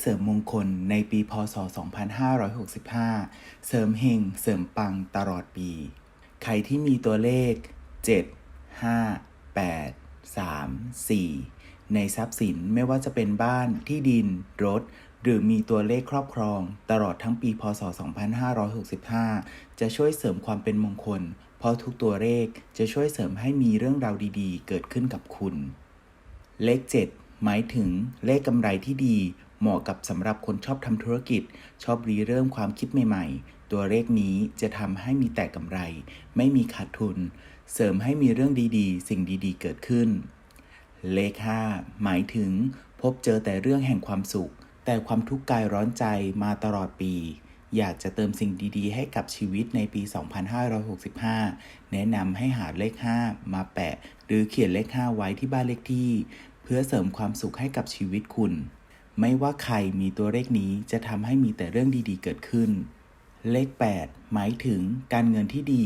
เสริมมงคลในปีพศ 2565 เสริมเฮงเสริมปังตลอดปี ใครที่มีตัวเลข 7 5 8 3 4 ในทรัพย์สินไม่ว่าจะเป็นบ้านที่ดิน รถ หรือมีตัวเลขครอบครอง ตลอดทั้งปีพศ 2565 จะช่วยเสริมความเป็นมงคล เพราะทุกตัวเลขจะช่วยเสริมให้มีเรื่องราวดีๆ เกิดขึ้นกับคุณ เลข 7 หมายถึงเลขกำไรที่ดี เหมาะกับสำหรับคนชอบทำธุรกิจ ชอบรีเริ่มความคิดใหม่ ๆ ตัวเลขนี้จะทำให้มีแต่กำไร ไม่มีขาดทุน เสริมให้มีเรื่องดีๆ สิ่งดีๆ เกิดขึ้น เลข 5 หมายถึง พบเจอแต่เรื่องแห่งความสุข แต่ความทุกข์กายร้อนใจมาตลอดปี อยากจะเติมสิ่งดีๆ ให้กับชีวิตในปี 2565 แนะนำให้หาเลข 5 มาแปะ หรือเขียนเลข 5 ไว้ที่บ้านเลขที่ เพื่อเสริมความสุขให้กับชีวิตคุณ ไม่ว่าใครมีตัวเลขนี้จะทำให้มีแต่เรื่องดีๆ เกิดขึ้น เลข 8 หมายถึงการเงินที่ดี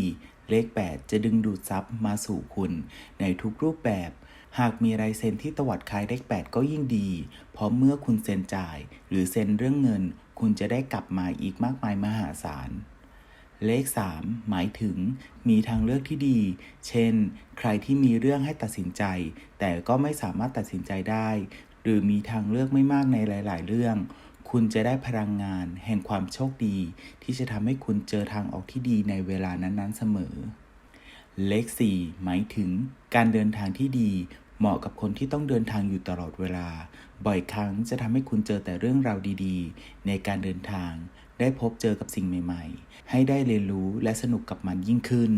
เลข 8 จะดึงดูดทรัพย์มาสู่คุณ ในทุกรูปแบบ หากมีลายเซ็นที่ตวัดคล้ายเลข 8 ก็ยิ่งดี เพราะเมื่อคุณเซ็นจ่าย หรือเซ็นเรื่องเงิน คุณจะได้กลับมาอีกมากมายมหาศาลเลข 3 หมายถึงมีทางเลือกที่ดี เช่น ใครที่มีเรื่องให้ตัดสินใจ แต่ก็ไม่สามารถตัดสินใจได้ หรือมีทางเลือกไม่มากในหลาย ๆ เรื่อง คุณจะได้พลังงาน แห่งความโชคดี ที่จะทำให้คุณเจอทางออกที่ดีในเวลานั้น ๆ เสมอ เลข 4 หมายถึงการเดินทางที่ดีเหมาะกับคนที่ต้องเดินทางอยู่ตลอดเวลา บ่อยครั้งจะทำให้คุณเจอแต่เรื่องราวดีๆ ในการเดินทาง ได้พบเจอกับสิ่งใหม่ ๆ ให้ได้เรียนรู้และสนุกกับมันยิ่งขึ้น